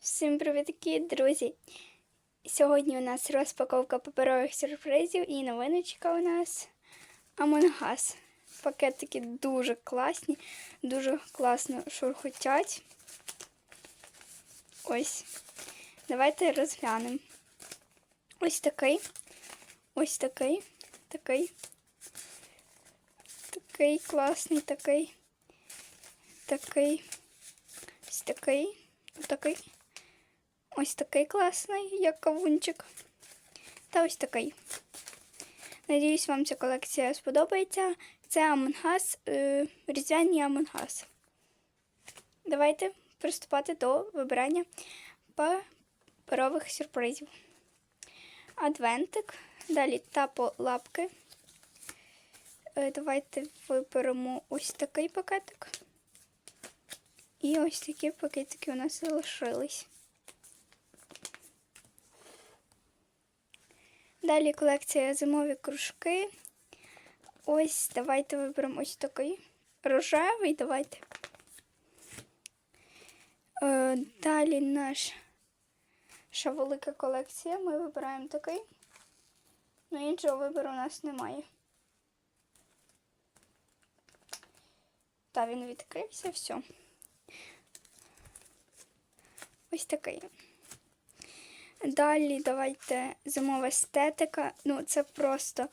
Всім привітки, друзі! Сьогодні у нас розпаковка паперових сюрпризів і новиночка у нас Among Us. Пакетики дуже класні, дуже класно шурхотять. Ось. Давайте розглянемо. Ось такий. Ось такий. Такий. Такий класний, такий. Такий. Ось такий. ось Такий. Ось такий класний, як кавунчик. Та ось такий. Надіюсь, вам ця колекція сподобається. Це різдвяні Among Us. Давайте приступати до вибирання паперових сюрпризів. Адвентик. Далі тапо лапки. Е, Давайте виберемо ось такий пакетик. І ось такі пакетики у нас залишились. Далі колекція зимові кружки. Ось давайте виберемо ось такий рожевий. Давайте. Е, далі наша велика колекція. Ми вибираємо такий. Ну, іншого вибору у нас немає. Та він відкрився, все. Ось такий. Далі давайте зимова естетика. Ну, це просто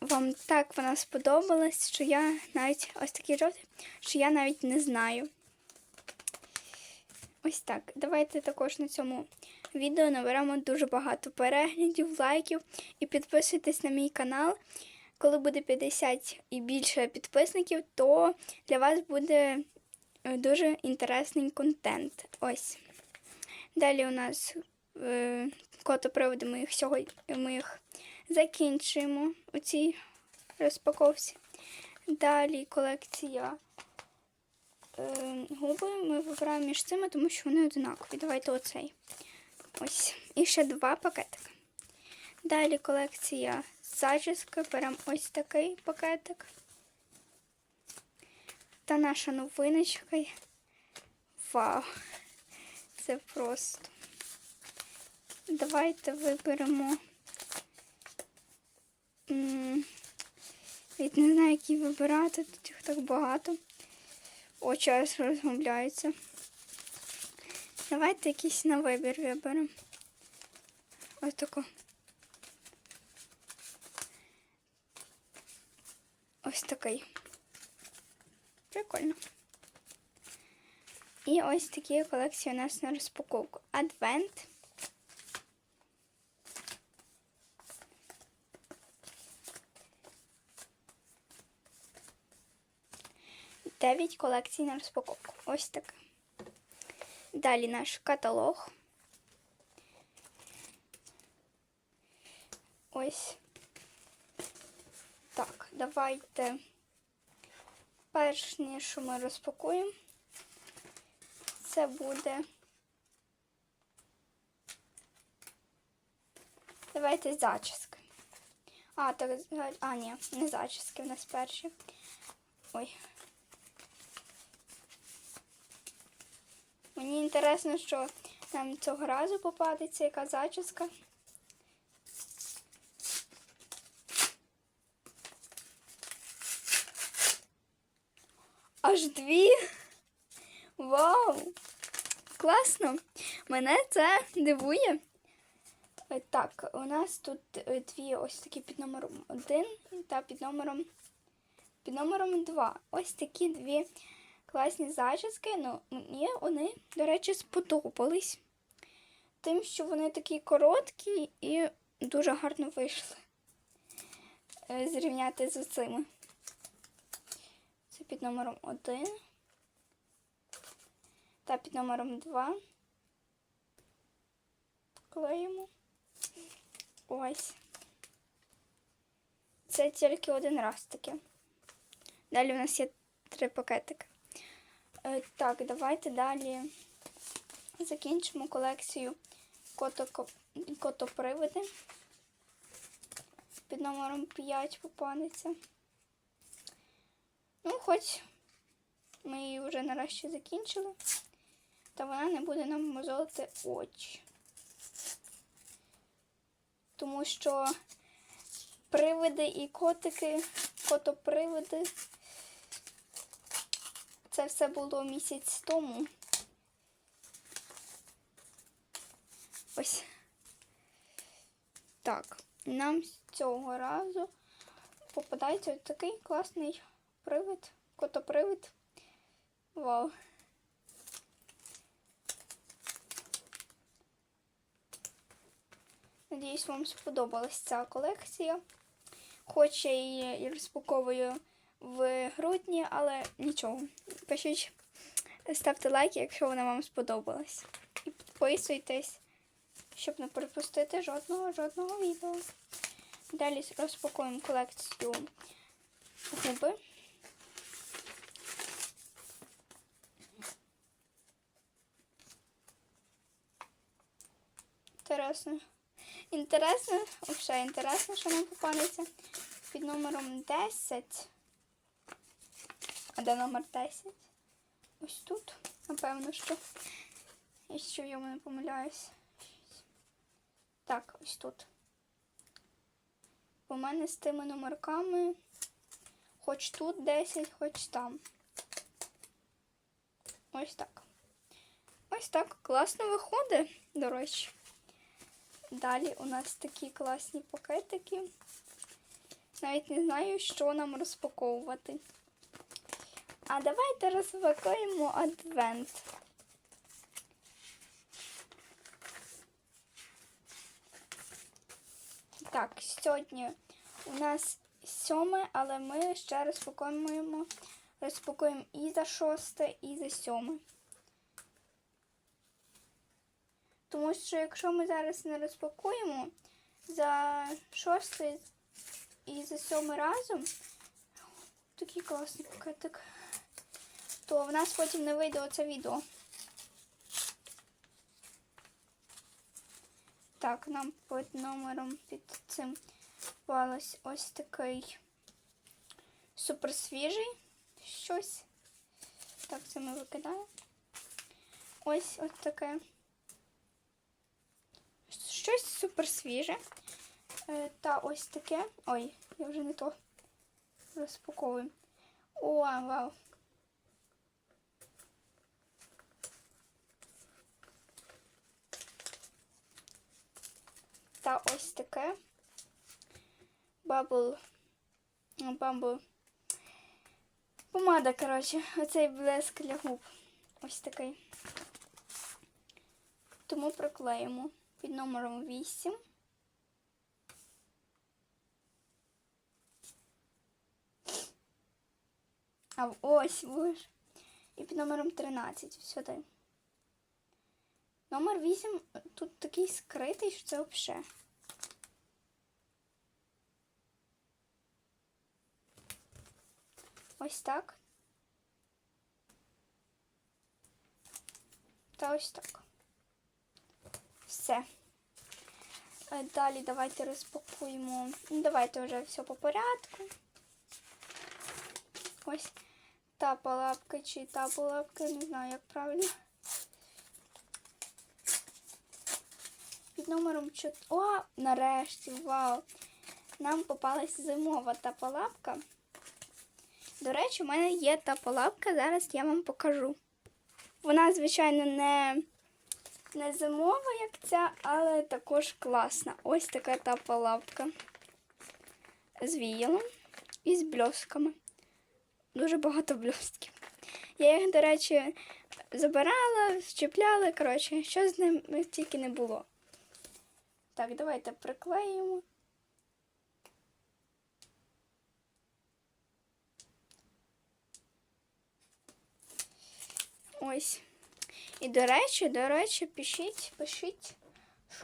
вам так вона сподобалась, що я навіть ось такий жовтий, що я навіть не знаю. Ось так. Давайте також на цьому відео наберемо дуже багато переглядів, лайків і підписуйтесь на мій канал. Коли буде 50 і більше підписників, то для вас буде е, дуже інтересний контент. Ось. Далі у нас котоприводи, ми їх сьогодні ми їх закінчуємо у цій розпаковці. Далі колекція е, губи. Ми вибираємо між цими, тому що вони одинакові. Давайте оцей. Ось. І ще два пакетики. Далі колекція зачіски. Беремо ось такий пакетик. Та наша новиночка. Вау! Це просто. Давайте виберемо. М, не знаю, який вибирати, тут їх так багато. О, час розмовляється. Давайте якийсь на вибір виберемо. Ось тако. Ось такий. Прикольно. І ось такі колекції у нас на розпаковку. Адвент. Дев'ять колекцій на розпаковку. Ось так. Далі наш каталог. Ось. Так, давайте перш що ми розпакуємо. Це буде. Давайте зачіски. А, так, а, ні, не зачіски в нас перші. Ой. Мені інтересно, що нам цього разу попадеться яка зачіска. Аж дві. Вау! Класно! Мене це дивує. Е, Так, у нас тут е, дві ось такі під номером 1 та під номером під номером 2. Ось такі дві класні зачіски. Ну, мені вони, до речі, сподобались. Тим, що вони такі короткі і дуже гарно вийшли. Е, Зрівняти з цими. Це під номером 1 та під номером 2. Клеїмо. Ось. Це тільки один раз таке. Далі у нас є три пакетики. Е, так, давайте далі закінчимо колекцію кото, котоприводи. Під номером 5 попадеться. Ну, хоч ми її вже нарешті закінчили. та вона не буде нам мозолити очі. Тому що привиди і котики, котопривиди. Це все було місяць тому. Ось. Так, нам з цього разу попадається ось такий класний привид, котопривид. Вау. Надіюсь, вам сподобалась ця колекція. Хоч я її розпаковую в грудні, але нічого. Пишіть, ставте лайки, якщо вона вам сподобалась. І підписуйтесь, щоб не пропустити жодного жодного відео. Далі розпакуємо колекцію губи. Інтересно. Інтересно, взагалі інтересно, що нам попадеться під номером 10. А де номер 10? Ось тут. Напевно, що. Якщо я не помиляюсь. Так, ось тут. У мене з тими номерками хоч тут 10, хоч там. Ось так. Ось так. Класно виходить, до речі. Далі у нас такі класні пакетики. Навіть не знаю, що нам розпаковувати. А давайте розпакуємо адвент. Так, сьогодні у нас сьоме, але ми ще розпакуємо, розпакуємо і за шосте, і за сьоме. Тому що якщо ми зараз не розпакуємо за шостий і за сьомий разом, такий класний пакетик, то в нас потім не вийде оце відео. Так, нам під номером під цим попалось ось такий супер свіжий щось. Так, це ми викидаємо. Ось ось таке. Щось супер свіже. Е, Та ось таке. Ой, я вже не то розпаковую. О, вау. Та ось таке. Бабл. Бамбл. Помада, коротше. Оцей блеск для губ. Ось такий. Тому приклеїмо під номером 8. А ось ось. І під номером 13 сюди. Номер 8 тут такий скритий, що це взагалі. Ось так. Та ось так. Все. Е, Далі давайте розпакуємо. Ну, давайте вже все по порядку. Ось та палапка чи та палапка, не знаю, як правильно. Номером 4. О, нарешті, вау! Нам попалась зимова та палапка. До речі, у мене є та палапка, зараз я вам покажу. Вона, звичайно, не не зимова, як ця, але також класна. Ось така та палапка з віялом і з бльостками. Дуже багато бльостків. Я їх, до речі, забирала, щепляла, коротше, що з ним тільки не було. Так, давайте приклеїмо. Ось. І, до речі, до речі, пишіть, пишіть,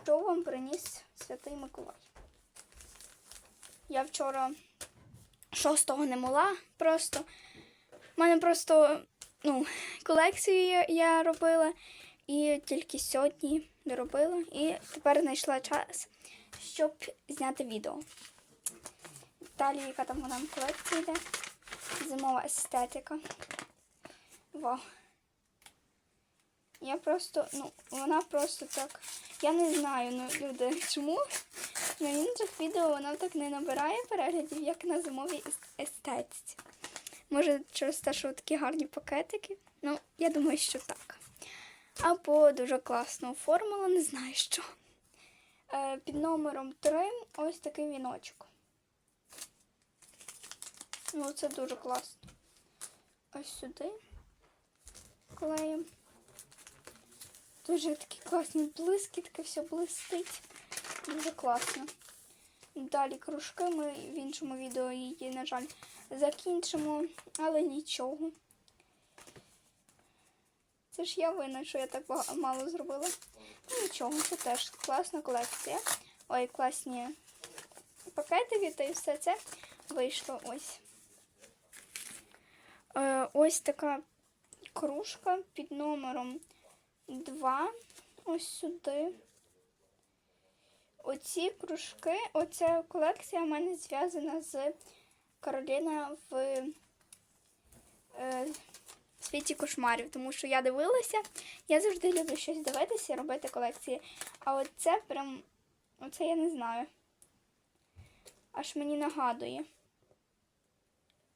що вам приніс Святий Миколай. Я вчора шостого не мала просто. У мене просто ну, колекцію я, робила і тільки сьогодні доробила. І тепер знайшла час, щоб зняти відео. Далі, яка там вона колекція йде? Зимова естетика. Вау. Я просто, ну, вона просто так. Я не знаю, ну, люди, чому на інших відео вона так не набирає переглядів, як на зимовій ес- естетиці. Може, через те, що такі гарні пакетики. Ну, я думаю, що так. Або дуже класно оформила, не знаю що. Е, під номером 3 ось такий віночок. Ну, це дуже класно. Ось сюди клеїмо. Дуже такі класні блискітки, все блистить. Дуже класно. Далі кружки ми в іншому відео її, на жаль, закінчимо, але нічого. Це ж я винна, що я так мало зробила. Ну нічого, це теж класна колекція. Ой, класні пакетики, та і все це вийшло ось. Е, ось така кружка під номером 2. Ось сюди. Оці кружки, оця колекція в мене зв'язана з Кароліна в е, світі кошмарів, тому що я дивилася, я завжди люблю щось дивитися, і робити колекції. А оце прям, оце я не знаю. Аж мені нагадує.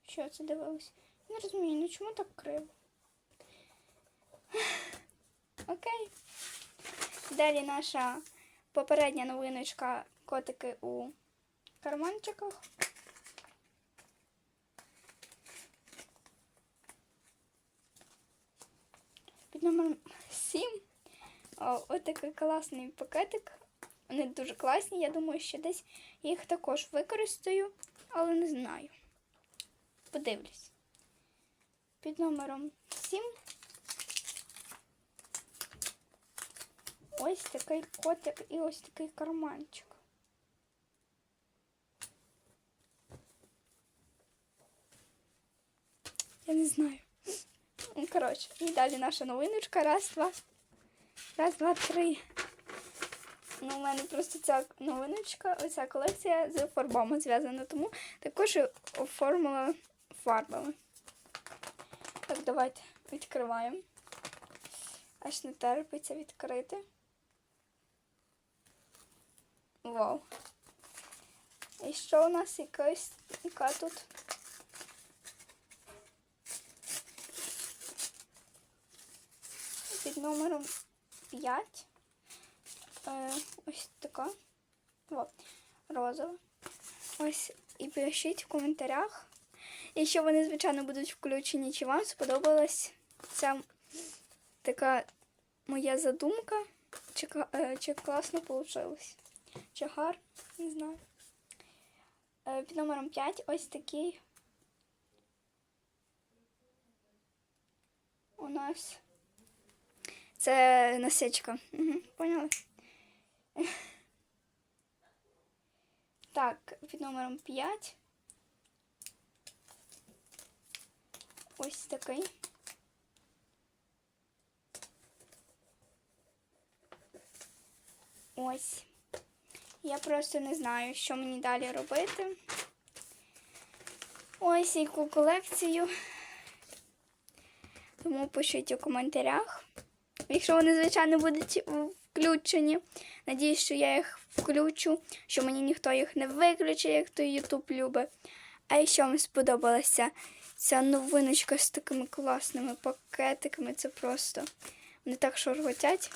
Що це дивилась? Не розумію, ну чому так криво? Окей. Далі наша попередня новиночка котики у карманчиках. Під номером 7. Ось такий класний пакетик. Вони дуже класні. Я думаю, що десь їх також використаю, але не знаю. Подивлюсь. Під номером 7. Ось такий котик і ось такий карманчик. Я не знаю. Ну, Коротше, і далі наша новиночка. Раз, два. Раз, два, три. Ну, у мене просто ця новиночка, оця колекція з фарбами зв'язана, тому також оформила фарбами. Так, давайте відкриваємо. Аж не терпиться відкрити. Вау. І що у нас якась, яка тут? Під номером 5. Е, ось така. О, розова. Ось і пишіть в коментарях. Якщо вони, звичайно, будуть включені, чи вам сподобалась ця така моя задумка, чи, е, чи класно вийшло. Чи гарно, не знаю. Е, Під номером 5 ось такий у нас. Це насічка. Угу, поняли? Так, під номером 5. Ось такий. Ось. Я просто не знаю, що мені далі робити. Ось яку колекцію. Тому пишіть у коментарях. Якщо вони, звичайно, будуть включені. Надіюсь, що я їх включу, що мені ніхто їх не виключить, як то YouTube любить. А якщо вам сподобалася ця новиночка з такими класними пакетиками, це просто вони так шурготять.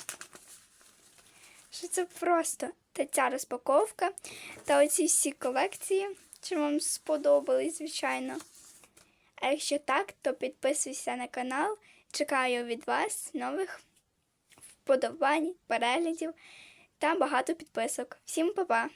Що це просто та ця розпаковка та оці всі колекції, що вам сподобались, звичайно. А якщо так, то підписуйся на канал. Чекаю від вас нових вподобань, переглядів та багато підписок. Всім па-па!